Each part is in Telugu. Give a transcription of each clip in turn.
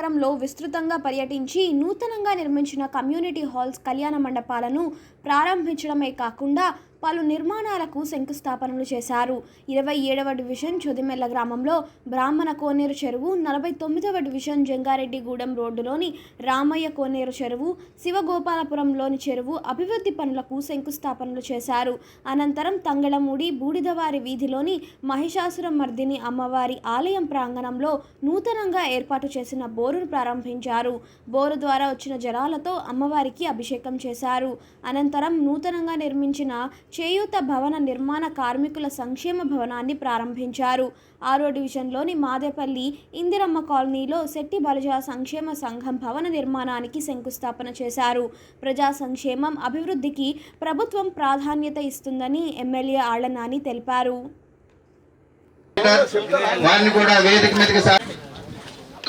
నగరంలో విస్తృతంగా పర్యటించి నూతనంగా నిర్మించిన కమ్యూనిటీ హాల్స్ కళ్యాణ మండపాలను ప్రారంభించడమే కాకుండా పలు నిర్మాణాలకు శంకుస్థాపనలు చేశారు. ఇరవై ఏడవ డివిజన్ చొదిమెల్ల గ్రామంలో బ్రాహ్మణ కోనేరు చెరువు నలభై తొమ్మిదవ డివిజన్ జంగారెడ్డిగూడెం రోడ్డులోని రామయ్య కోనేరు చెరువు శివగోపాలపురంలోని చెరువు అభివృద్ధి పనులకు శంకుస్థాపనలు చేశారు. అనంతరం తంగళమూడి బూడిదవారి వీధిలోని మహిషాసుర మర్దిని అమ్మవారి ఆలయం ప్రాంగణంలో నూతనంగా ఏర్పాటు చేసిన బోరును ప్రారంభించారు. బోరు ద్వారా వచ్చిన జలాలతో అమ్మవారికి అభిషేకం చేశారు. అనంతరం నూతనంగా నిర్మించిన చేయూత భవన నిర్మాణ కార్మికుల సంక్షేమ భవనాన్ని ప్రారంభించారు. ఆరో డివిజన్లోని మాదేపల్లి ఇందిరమ్మ కాలనీలో శెట్టి బలజ సంక్షేమ సంఘం భవన నిర్మాణానికి శంకుస్థాపన చేశారు. ప్రజా సంక్షేమం అభివృద్ధికి ప్రభుత్వం ప్రాధాన్యత ఇస్తుందని ఎమ్మెల్యే ఆళ్ళనాని తెలిపారు.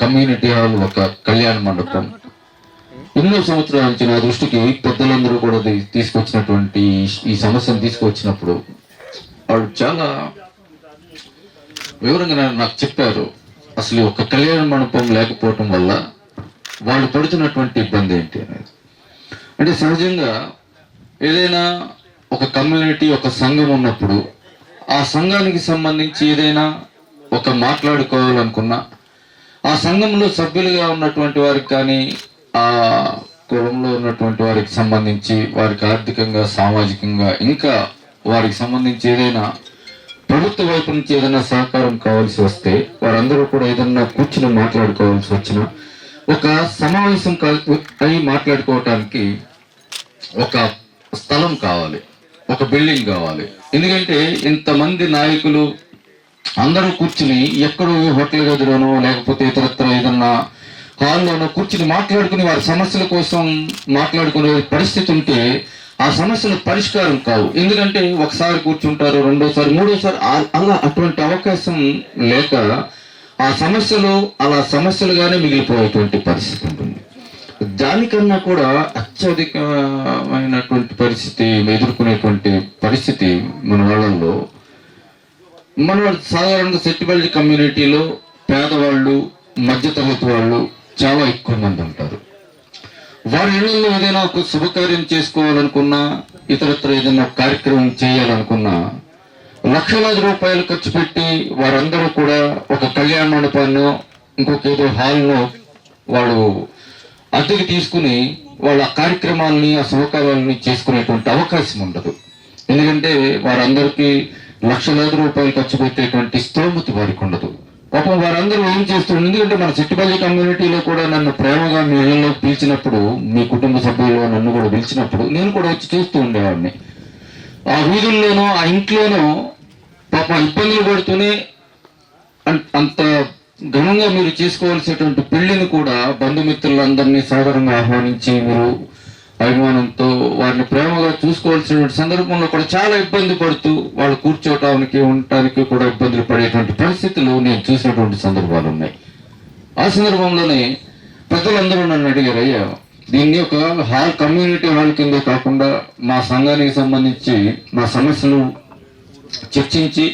కమ్యూనిటీ హాల్ ఒక కళ్యాణ మండపం. ఎన్నో సంవత్సరాల నుంచి నా దృష్టికి పెద్దలందరూ కూడా తీసుకొచ్చినటువంటి ఈ- సమస్యను తీసుకొచ్చినప్పుడు వాళ్ళు చాలా వివరంగా నాకు చెప్పారు. అసలు ఒక కళ్యాణ మండపం లేకపోవటం వల్ల వాళ్ళు పడుతున్నటువంటి ఇబ్బంది ఏంటి అనేది. అంటే సహజంగా ఏదైనా ఒక కమ్యూనిటీ ఒక సంఘం ఉన్నప్పుడు ఆ సంఘానికి సంబంధించి ఏదైనా ఒక మాట్లాడుకోవాలనుకున్నా ఆ సంఘంలో సభ్యులుగా ఉన్నటువంటి వారికి కానీ ఆ కులంలో ఉన్నటువంటి వారికి సంబంధించి వారికి ఆర్థికంగా సామాజికంగా ఇంకా వారికి సంబంధించి ఏదైనా ప్రభుత్వ వైపు నుంచి ఏదైనా సహకారం కావాల్సి వస్తే వారందరూ కూడా ఏదైనా కూర్చుని మాట్లాడుకోవాల్సి వచ్చిన ఒక సమావేశం అయి మాట్లాడుకోవటానికి ఒక స్థలం కావాలి ఒక బిల్డింగ్ కావాలి. ఎందుకంటే ఇంతమంది నాయకులు అందరూ కూర్చుని ఎక్కడో హోటల్ గదిలోనో లేకపోతే ఇతరత్ర ఏదన్నా హాల్లోనో కూర్చుని మాట్లాడుకుని వారి సమస్యల కోసం మాట్లాడుకునే పరిస్థితి ఉంటే ఆ సమస్యలు పరిష్కారం కావు. ఎందుకంటే ఒకసారి కూర్చుంటారు రెండోసారి మూడోసారి అలా అటువంటి అవకాశం లేక ఆ సమస్యలు అలా సమస్యలుగానే మిగిలిపోయేటువంటి పరిస్థితి ఉంటుంది. దానికన్నా కూడా అత్యధికమైనటువంటి పరిస్థితి ఎదుర్కొనేటువంటి పరిస్థితి మన వాళ్ళల్లో. మన సాధారణంగా సెట్టిబల్లి కమ్యూనిటీలో పేదవాళ్ళు మధ్యతరగతి వాళ్ళు చాలా ఎక్కువ మంది ఉంటారు. వారి ఇళ్ళలో ఏదైనా ఒక శుభకార్యం చేసుకోవాలనుకున్నా ఇతరత్ర ఏదైనా కార్యక్రమం చేయాలనుకున్నా లక్షలాది రూపాయలు ఖర్చు పెట్టి వారందరూ కూడా ఒక కళ్యాణ మండపాన్ని ఇంకొక ఏదో హాల్ను వాళ్ళు అద్దెకి తీసుకుని వాళ్ళ కార్యక్రమాలని ఆ శుభకార్యాలని చేసుకునేటువంటి అవకాశం ఉండదు. ఎందుకంటే వారందరికీ లక్షలాది రూపాయలు ఖర్చు పెట్టేటువంటి స్తోమత వారికి ఉండదు. పాపం వారందరూ ఏం చేస్తున్నారు? ఎందుకంటే మన చిట్టుపల్లి కమ్యూనిటీలో కూడా నన్ను ప్రేమగా మీ ఇళ్ళలో పిలిచినప్పుడు మీ కుటుంబ సభ్యులు నన్ను కూడా పిలిచినప్పుడు నేను కూడా వచ్చి చూస్తూ ఉండేవాడిని. ఆ వీధుల్లోనూ ఆ ఇంట్లోనూ పాపం ఇబ్బందులు పడుతూనే అంత ఘనంగా మీరు చేసుకోవాల్సినటువంటి పెళ్ళిని కూడా బంధుమిత్రులందరినీ సాధారణంగా ఆహ్వానించి మీరు అభిమానంతో వారిని ప్రేమగా చూసుకోవాల్సినటువంటి సందర్భంలో కూడా చాలా ఇబ్బంది పడుతూ వాళ్ళు కూర్చోవటానికి ఉండటానికి కూడా ఇబ్బందులు పడేటువంటి పరిస్థితులు నేను చూసినటువంటి సందర్భాలు ఉన్నాయి. ఆ సందర్భంలోనే ప్రజలందరూ నన్ను అడిగారు అయ్యా దీన్ని ఒక హాల్ కమ్యూనిటీ హాల్ కింద కాకుండా మా సంఘానికి సంబంధించి మా సమస్యలు చర్చించి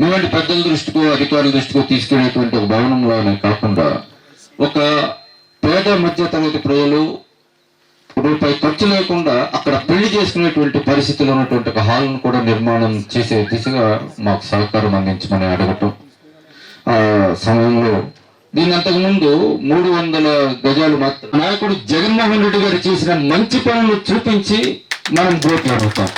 మేమంటే పెద్దల దృష్టికో అధికారుల దృష్టికో తీసుకెళ్ళేటువంటి ఒక భవనంలోనే కాకుండా ఒక పేద మధ్య తరగతి ప్రజలు రూపాయి ఖర్చు లేకుండా అక్కడ పెళ్ళి చేసుకునేటువంటి పరిస్థితిలో ఉన్నటువంటి ఒక హాల్ను కూడా నిర్మాణం చేసే దిశగా మాకు సహకారం అందించమని అడగటం ఆ సమయంలో దీని అంతకుముందు మూడు వందల గజాలు మాత్రం నాయకుడు జగన్మోహన్ రెడ్డి గారు చేసిన మంచి పనులు చూపించి మనం ఓట్లు అడుగుతాం